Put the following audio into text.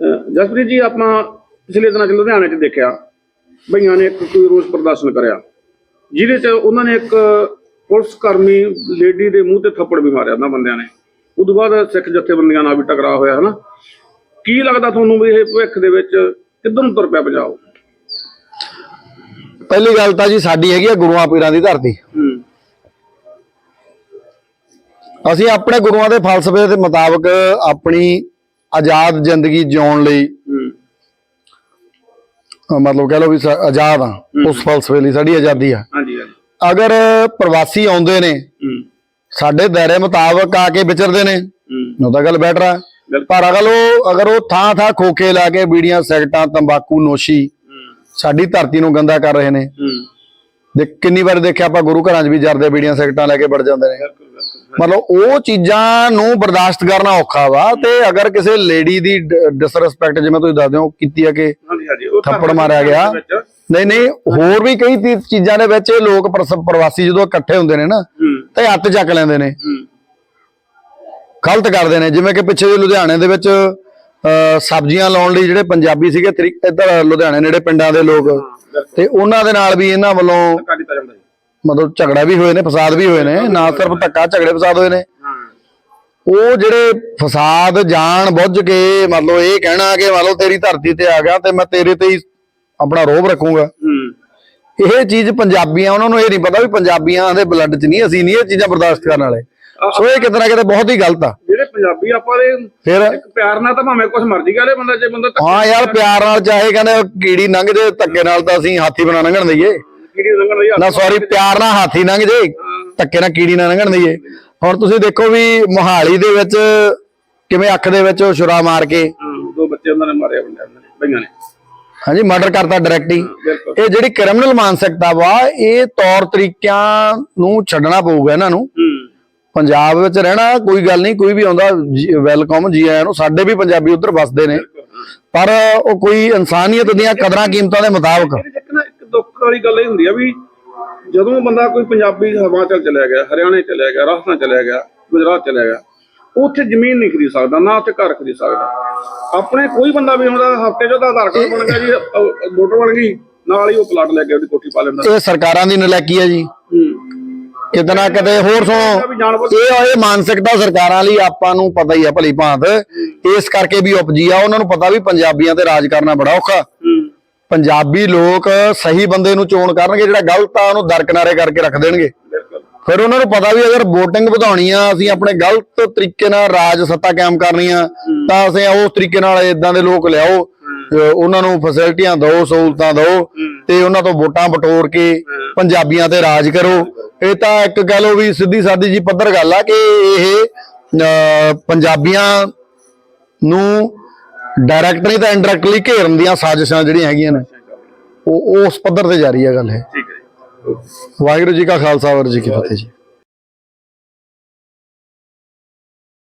ਜਸਪ੍ਰੀਤ ਜੀ ਆਪਾਂ ਪਿਛਲੇ ਦਿਨਾਂ ਚ ਲੁਧਿਆਣੇ 'ਚ ਦੇਖਿਆ ਬਈਆਂ ਨੇ ਇੱਕ ਕੋਈ ਰੋਸ ਪ੍ਰਦਰਸ਼ਨ ਕਰਿਆ ਜਿਹਦੇ 'ਚ ਉਹਨਾਂ ਨੇ ਇੱਕ ਪੁਲਿਸ ਕਰਮੀ ਲੇਡੀ ਦੇ ਮੂੰਹ ਤੇ ਥੱਪੜ ਵੀ ਮਾਰਿਆ ਉਹਨਾਂ ਬੰਦਿਆਂ ਨੇ। ਉਦੋਂ ਬਾਅਦ ਸਿੱਖ ਜਥੇਬੰਦੀਆਂ ਨਾਲ ਵੀ ਟਕਰਾਅ ਹੋਇਆ ਹਨਾ? ਕੀ ਲੱਗਦਾ ਤੁਹਾਨੂੰ ਵੀ ਇਹ ਭਵਿੱਖ ਦੇ ਵਿੱਚ ਕਿੱਧਰ ਨੂੰ ਤੁਰ ਪਿਆ ਪੰਜਾਬ? ਪਹਿਲੀ ਗੱਲ ਤਾਂ ਜੀ ਸਾਡੀ ਹੈਗੀ ਆ ਗੁਰੂਆਂ ਪੀਰਾਂ ਦੀ ਧਰਤੀ। ਅਸੀਂ ਆਪਣੇ ਗੁਰੂਆਂ ਦੇ ਫਲਸਫੇ ਦੇ ਮੁਤਾਬਕ ਆਪਣੀ ਆਜ਼ਾਦ ਜ਼ਿੰਦਗੀ ਜਿਉਣ ਲਈ ਮਤਲਬ ਕਹਿ ਲਓ ਵੀ ਆਜ਼ਾਦ ਆ ਉਸ ਫਲਸਫੇ ਲਈ ਸਾਡੀ ਆਜ਼ਾਦੀ ਆ। ਹਾਂਜੀ ਹਾਂਜੀ। ਅਗਰ ਪ੍ਰਵਾਸੀ ਆਉਂਦੇ ਨੇ ਸਾਡੇ ਦਾਇਰੇ ਮੁਤਾਬਕ ਆ ਕੇ ਵਿਚਰਦੇ ਨੇ ਉਹ ਤਾਂ ਗੱਲ ਬੈਟਰ ਆ। ਪਰ ਅਗਰ ਉਹ ਅਗਰ ਉਹ ਥਾਂ ਥਾਂ ਖੋਕੇ ਲਾ ਕੇ ਬੀੜੀਆਂ ਸਿਗਰਟਾਂ ਤੰਬਾਕੂ ਨੋਸ਼ੀ ਸਾਡੀ ਧਰਤੀ ਨੂੰ ਗੰਦਾ ਕਰ ਰਹੇ ਨੇ ਦੇ ਕਿੰਨੀ ਵਾਰ ਦੇਖਿਆ ਆਪਾਂ ਗੁਰੂ ਘਰਾਂ 'ਚ ਵੀ ਜਰਦੇ ਬੀੜੀਆਂ ਸਿਗਰਟਾਂ ਲੈ ਕੇ ਵੜ ਜਾਂਦੇ ਨੇ। ਮਤਲਬ ਉਹ ਚੀਜ਼ਾਂ ਨੂੰ ਬਰਦਾਸ਼ਤ ਕਰਨਾ ਔਖਾ ਵਾ ਤੇ ਅਗਰ ਕਿਸੇ ਲੇਡੀ ਦੀ ਡਿਸਰੈਸਪੈਕਟ ਜਿਵੇਂ ਤੁਸੀਂ ਦੱਸਦੇ ਹੋ ਕੀਤੀ ਆ ਕਿ ਥੱਪੜ ਮਾਰਿਆ ਗਿਆ। ਨਹੀਂ ਨਹੀਂ ਹੋਰ ਵੀ ਕਈ ਚੀਜ਼ਾਂ ਦੇ ਵਿੱਚ ਇਹ ਲੋਕ ਪ੍ਰਵਾਸੀ ਜਦੋਂ ਇਕੱਠੇ ਹੁੰਦੇ ਨੇ ਨਾ ਤੇ ਹੱਥ ਚੱਕ ਲੈਂਦੇ ਨੇ। ਗਲਤ ਕਰਦੇ ਨੇ ਜਿਵੇਂ ਕਿ ਪਿੱਛੇ ਜਿਹੇ ਲੁਧਿਆਣੇ ਦੇ ਵਿੱਚ ਸਬਜ਼ੀਆਂ ਲਾਉਣ ਲਈ ਜਿਹੜੇ ਪੰਜਾਬੀ ਸੀਗੇ ਇੱਧਰ ਲੁਧਿਆਣੇ ਨੇੜੇ ਪਿੰਡਾਂ ਦੇ ਲੋਕ। ਤੇ ਉਹਨਾਂ ਦੇ ਨਾਲ ਵੀ ਇਹਨਾਂ ਵੱਲੋਂ ਮਤਲਬ ਝਗੜਾ ਵੀ ਹੋਏ ਨੇ ਫਸਾਦ ਵੀ ਹੋਏ ਨੇ। ਨਾ ਸਿਰਫ ਧੱਕਾ ਝਗੜੇ ਫਸਾਦ ਹੋਏ ਨੇ। ਉਹ ਜਿਹੜੇ ਫਸਾਦ ਜਾਣ ਬੁੱਝ ਕੇ ਮਤਲਬ ਇਹ ਕਹਿਣਾ ਕਿ ਮਤਲਬ ਤੇਰੀ ਧਰਤੀ ਤੇ ਆ ਗਿਆ ਤੇ ਮੈਂ ਤੇਰੇ ਤੇ ਹੀ ਆਪਣਾ ਰੋਬ ਰੱਖੂੰਗਾ। ਇਹ ਚੀਜ਼ ਪੰਜਾਬੀਆਂ ਉਹਨਾਂ ਨੂੰ ਇਹ ਨਹੀਂ ਪਤਾ ਵੀ ਪੰਜਾਬੀਆਂ ਦੇ ਬਲੱਡ 'ਚ ਨਹੀਂ ਅਸੀਂ ਨਹੀਂ ਇਹ ਚੀਜ਼ਾਂ ਬਰਦਾਸ਼ਤ ਕਰਨ ਵਾਲੇ। ਸੋ ਇਹ ਕਿਤੇ ਨਾ ਕਿਤੇ ਬਹੁਤ ਹੀ ਗਲਤ ਆ। ਜਿਹੜੇ ਪੰਜਾਬੀ ਆਪਾਂ ਦੇ ਫਿਰ ਇੱਕ ਪਿਆਰ ਨਾਲ ਤਾਂ ਭਾਵੇਂ ਕੁਝ ਮਰਜ਼ੀ ਕਰੇ ਬੰਦਾ ਜੇ ਬੰਦਾ ਹਾਂ ਯਾਰ ਪਿਆਰ ਨਾਲ ਚਾਹੇ ਕਹਿੰਦੇ ਕੀੜੀ ਲੰਘ ਜੇ ਧੱਕੇ ਨਾਲ ਤਾਂ ਅਸੀਂ ਹਾਥੀ ਬਣਾ ਲੰਘਣ ਦਈਏ। ਕੀੜੀ ਲੰਘਣ ਦੀ ਨਾ ਸੌਰੀ ਪਿਆਰ ਨਾਲ ਹਾਥੀ ਲੰਘ ਜੇ ਧੱਕੇ ਨਾਲ ਕੀੜੀ ਨਾ ਲੰਘਣ ਦਈਏ। ਹੁਣ ਤੁਸੀਂ ਦੇਖੋ ਵੀ ਮੋਹਾਲੀ ਦੇ ਵਿੱਚ ਕਿਵੇਂ ਅੱਖ ਦੇ ਵਿੱਚ ਉਹ ਛੁਰਾ ਮਾਰ ਕੇ ਦੋ ਬੱਚੇ ਉਹਨਾਂ ਨੇ ਮਾਰੇ ਨੇ ਬਈਆਂ ਨੇ। ਹਾਂਜੀ ਮਰਡਰ ਕਰਤਾ ਡਾਇਰੈਕਟ ਹੀ। ਇਹ ਜਿਹੜੀ ਕ੍ਰਿਮੀਨਲ ਮਾਨਸਿਕਤਾ ਵਾ ਇਹ ਤੌਰ ਤਰੀਕਿਆਂ ਨੂੰ ਛੱਡਣਾ ਪਊਗਾ ਇਹਨਾਂ ਨੂੰ। ਪੰਜਾਬ ਵਿੱਚ ਰਹਿਣਾ ਕੋਈ ਗੱਲ ਨਹੀਂ ਕੋਈ ਵੀ ਆਉਂਦਾ ਵੈਲਕਮ ਜੀ ਆਇਆਂ ਨੂੰ ਸਾਡੇ ਵੀ ਪੰਜਾਬੀ ਉੱਧਰ ਵੱਸਦੇ ਨੇ। ਪਰ ਉਹ ਕੋਈ ਇਨਸਾਨੀਅਤ ਦੀਆਂ ਕਦਰਾਂ ਕੀਮਤਾਂ ਦੇ ਮੁਤਾਬਕ। ਇਹਦੇ 'ਚ ਇੱਕ ਨਾ ਇੱਕ ਦੁੱਖ ਵਾਲੀ ਗੱਲ ਇਹ ਹੁੰਦੀ ਆ ਵੀ ਜਦੋਂ ਬੰਦਾ ਕੋਈ ਪੰਜਾਬੀ ਹਿਮਾਚਲ ਚਲਿਆ ਗਿਆ ਹਰਿਆਣੇ ਚਲਿਆ ਗਿਆ ਰਾਜਸਥਾਨ ਚਲਿਆ ਗਿਆ ਗੁਜਰਾਤ ਚਲਿਆ ਗਿਆ ਉੱਥੇ ਜ਼ਮੀਨ ਨਹੀਂ ਖਰੀਦ ਸਕਦਾ ਨਾ ਉੱਥੇ ਘਰ ਖਰੀਦ ਸਕਦਾ। ਆਪਣੇ ਕੋਈ ਬੰਦਾ ਵੀ ਹੁੰਦਾ ਹਫ਼ਤੇ 'ਚ ਉਹਦਾ ਆਧਾਰ ਕਾਰਡ ਬਣ ਗਿਆ ਜੀ ਵੋਟਰ ਬਣ ਗਈ ਨਾਲ ਹੀ ਉਹ ਪਲਾਟ ਲੈ ਕੇ ਉਹਦੀ ਕੋਠੀ ਪਾ ਲੈਂਦਾ। ਇਹ ਸਰਕਾਰਾਂ ਦੀ ਨਲਾਇਕੀ ਹੈ ਜੀ। ਕਿਤੇ ਨਾ ਕਿਤੇ ਹੋਰ ਬੁੱਝ ਇਹ ਇਹ ਮਾਨਸਿਕਤਾ ਸਰਕਾਰਾਂ ਲਈ ਆਪਾਂ ਨੂੰ ਪਤਾ ਹੀ ਆ ਭਲੀ ਭਾਂਤ। ਇਸ ਕਰਕੇ ਵੀ ਉਪਜੀ ਆ ਉਹਨਾਂ ਨੂੰ ਪਤਾ ਵੀ ਪੰਜਾਬੀਆਂ ਤੇ ਰਾਜ ਕਰਨਾ ਬੜਾ ਔਖਾ। ਪੰਜਾਬੀ ਲੋਕ ਸਹੀ ਬੰਦੇ ਨੂੰ ਚੋਣ ਕਰਨਗੇ ਜਿਹੜਾ ਗਲਤ ਆ ਉਹਨੂੰ ਦਰਕਿਨਾਰੇ ਕਰਕੇ ਰੱਖ ਦੇਣਗੇ। ਫਿਰ ਉਹਨਾਂ ਨੂੰ ਪਤਾ ਵੀ ਅਗਰ VOTING ਵਧਾਉਣੀ ਆ ਅਸੀਂ ਆਪਣੇ ਗਲਤ ਤਰੀਕੇ ਨਾਲ ਰਾਜ ਸੱਤਾ ਕਾਇਮ ਕਰਨੀ ਆ ਤਾਂ ਅਸੀਂ ਉਸ ਤਰੀਕੇ ਨਾਲ ਇਦਾਂ ਦੇ ਲੋਕ ਲਿਆਓ ਉਹਨਾਂ ਨੂੰ ਫੈਸਿਲਿਟੀਆਂ ਦਿਓ ਸਹੂਲਤਾਂ ਦਿਓ ਤੇ ਉਹਨਾਂ ਤੋਂ ਵੋਟਾਂ ਬਟੋਰ ਕੇ ਪੰਜਾਬੀਆਂ ਤੇ ਰਾਜ ਕਰੋ। ਇਹ ਤਾਂ ਇੱਕ ਕਹਿ ਲਓ ਵੀ ਸਿੱਧੀ ਸਾਦੀ ਜੀ ਪੱਧਰ ਗੱਲ ਆ ਕਿ ਇਹ ਪੰਜਾਬੀਆਂ ਨੂੰ ਡਾਇਰੈਕਟ ਨਹੀਂ ਤਾਂ ਇਨਡਾਇਰੈਕਟਲੀ ਘੇਰਨ ਦੀਆਂ ਸਾਜ਼ਿਸ਼ਾਂ ਜਿਹੜੀਆਂ ਹੈਗੀਆਂ ਨੇ ਉਹ ਉਸ ਪੱਧਰ ਤੇ ਜਾਰੀ ਹੈ ਗੱਲ ਇਹ। ਹੈ ਵਾਹਿਗੁਰੂ ਜੀ ਕਾ ਖਾਲਸਾ ਵਾਹਿਗੁਰੂ ਜੀ ਕੀ ਫਤਿਹ ਜੀ।